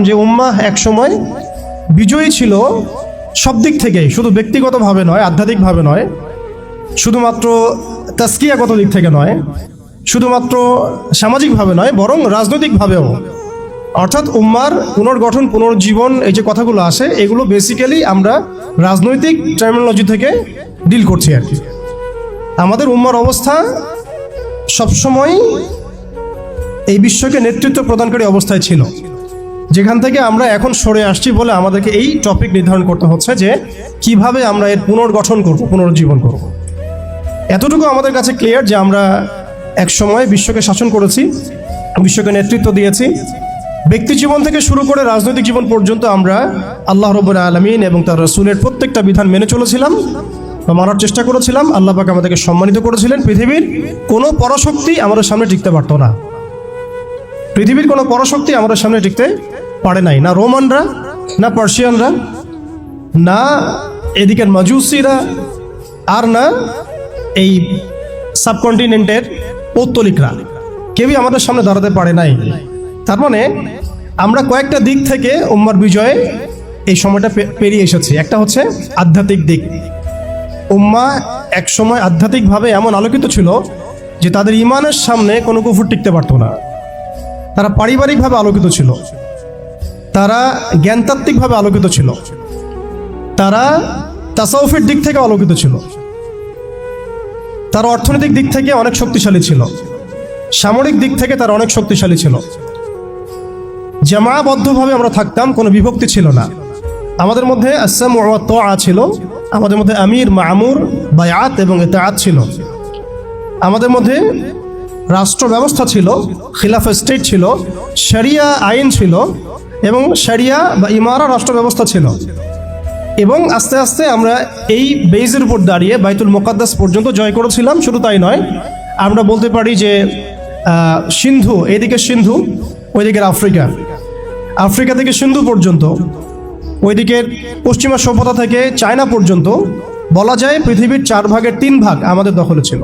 যে, উম্মাহ একসময় বিজয়ী ছিল সব দিক থেকেই, শুধু ব্যক্তিগতভাবে নয়, আধ্যাত্মিকভাবে নয়, শুধুমাত্র তাস্কিয়াগত দিক থেকে নয়, শুধুমাত্র সামাজিকভাবে নয়, বরং রাজনৈতিকভাবেও। অর্থাৎ উম্মার পুনর্গঠন, পুনর্জীবন, এই যে কথাগুলো আসে, এগুলো বেসিক্যালি আমরা রাজনৈতিক টার্মিনোলজি থেকে ডিল করছি আর কি। আমাদের উম্মার অবস্থা সবসময় এই বিশ্বকে নেতৃত্ব প্রদানকারী অবস্থায় ছিল। যেখান থেকে আমরা এখন সরে আসছি বলে আমাদেরকে এই টপিক নির্ধারণ করতে হচ্ছে যে কীভাবে আমরা এর পুনর্গঠন করব, পুনরুজ্জীবন করব। এতটুকু আমাদের কাছে ক্লিয়ার যে আমরা এক সময় বিশ্বকে শাসন করেছি, বিশ্বকে নেতৃত্ব দিয়েছি। ব্যক্তি জীবন থেকে শুরু করে রাজনৈতিক জীবন পর্যন্ত আমরা আল্লাহ রব্বুল আলমিন এবং তার রসুলের প্রত্যেকটা বিধান মেনে চলেছিলাম বা মানার চেষ্টা করেছিলাম। আল্লাহ পাক আমাদেরকে সম্মানিত করেছিলেন। পৃথিবীর কোনো পরশক্তি আমাদের সামনে টিকতে পারতো না। পৃথিবীর কোনো পরশক্তি আমাদের সামনে টিকতে পারে নাই, না রোমানরা, না পার্সিয়ানরা, না এদিকের মাজুসিরা, আর না এই সাবকন্টিনেন্টের পৌত্তলিকরা। কেউই আমাদের সামনে দাঁড়াতে পারে নাই। তার মানে আমরা কয়েকটা দিক থেকে উম্মার বিজয়ে এই সময়টা পেরিয়ে এসেছি। একটা হচ্ছে আধ্যাত্মিক দিক। উম্মা এক সময় আধ্যাত্মিকভাবে এমন আলোকিত ছিল যে তাদের ইমানের সামনে কোনো কুফুর টিকতে পারতো না। তারা পারিবারিকভাবে আলোকিত ছিল। তারা জ্ঞানতাত্ত্বিকভাবে আলোকিত ছিল। তারা তাসাউফের দিক থেকে আলোকিত ছিল। তারা অর্থনৈতিক দিক থেকে অনেক শক্তিশালী ছিল। সামরিক দিক থেকে তারা অনেক শক্তিশালী ছিল। জামাবদ্ধভাবে আমরা থাকতাম, কোনো বিভক্তি ছিল না। আমাদের মধ্যে আসাম আ ছিল। আমাদের মধ্যে আমির, মামুর, বায়াত এবং এতাআত ছিল। আমাদের মধ্যে রাষ্ট্র ব্যবস্থা ছিল খিলাফ স্টেট ছিল, শরিয়া আইন ছিল। এবং শরিয়া বা ইমারা রাষ্ট্র ব্যবস্থা ছিল। এবং আস্তে আস্তে আমরা এই বেইজের উপর দাঁড়িয়ে বাইতুল মোকাদ্দাস পর্যন্ত জয় করেছিলাম, শুধু তাই নয়, আমরা বলতে পারি যে সিন্ধু, এদিকে সিন্ধু ওইদিকের আফ্রিকা। আফ্রিকা থেকে সিন্ধু পর্যন্ত ওইদিকের পশ্চিমা সভ্যতা থেকে চায়না পর্যন্ত, বলা যায় পৃথিবীর চার ভাগের তিন ভাগ আমাদের দখলে ছিল।